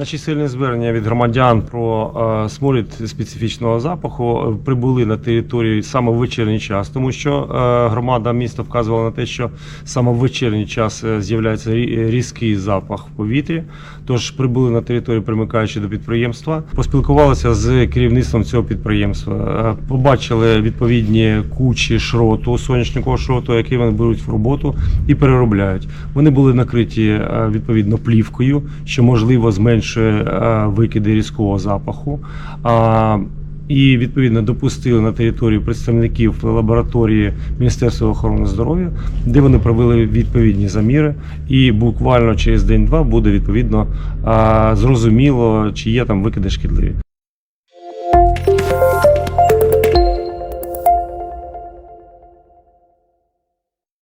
На чисельне звернення від громадян про е, сморід специфічного запаху е, прибули на територію саме в вечірній час, тому що е, громада міста вказувала на те, що саме в вечірній час з'являється різкий запах в повітрі. Тож прибули на територію, примикаючи до підприємства, поспілкувалися з керівництвом цього підприємства. Побачили відповідні кучі шроту, сонячного шроту, який вони беруть в роботу і переробляють. Вони були накриті відповідно плівкою, що можливо зменшує більше е, викиди різкого запаху. І відповідно допустили на територію представників лабораторії Міністерства охорони здоров'я, де вони провели відповідні заміри. І буквально через день-два буде відповідно е, зрозуміло, чи є там викиди шкідливі.